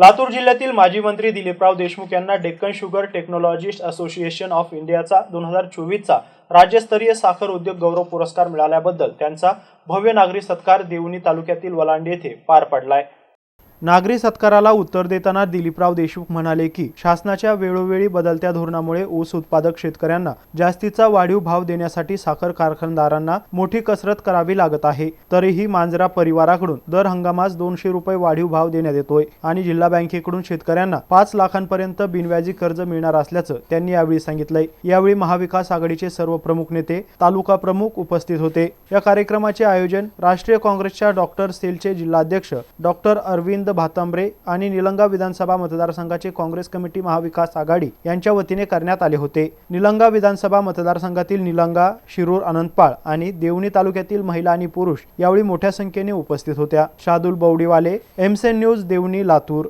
लातूर जिल्ह्यातील माजी मंत्री दिलीपराव देशमुख यांना Deccan sugar technologist association of इंडियाचा दोन हजार चोवीसचा राज्यस्तरीय साखर उद्योग गौरव पुरस्कार मिळाल्याबद्दल त्यांचा भव्य नागरी सत्कार देवणी तालुक्यातील वलांडी येथे पार पडलाय. नागरी सत्काराला उत्तर देताना दिलीपराव देशमुख म्हणाले की शासनाच्या वेळोवेळी बदलत्या धोरणामुळे ऊस उत्पादक शेतकऱ्यांना जास्तीचा वाढीव भाव देण्यासाठी साखर कारखानदारांना मोठी कसरत करावी लागत आहे. तरीही मांजरा परिवाराकडून दर हंगामास दोनशे रुपये वाढीव भाव देण्यात येतोय आणि जिल्हा बँकेकडून शेतकऱ्यांना पाच लाखांपर्यंत बिनव्याजी कर्ज मिळणार असल्याचं त्यांनी यावेळी सांगितलंय. यावेळी महाविकास आघाडीचे सर्व प्रमुख नेते तालुका प्रमुख उपस्थित होते. या कार्यक्रमाचे आयोजन राष्ट्रीय काँग्रेसच्या डॉक्टर सेलचे जिल्हाध्यक्ष डॉक्टर अरविंद भातांब्रे आणि निलंगा विधानसभा मतदारसंघाचे काँग्रेस कमिटी महाविकास आघाडी यांच्या वतीने करण्यात आले होते. निलंगा विधानसभा मतदारसंघातील निलंगा शिरूर अनंतपाळ आणि देवणी तालुक्यातील महिला आणि पुरुष यावेळी मोठ्या संख्येने उपस्थित होत्या. Shadul Bawdiwale MCN news Deoni Latur.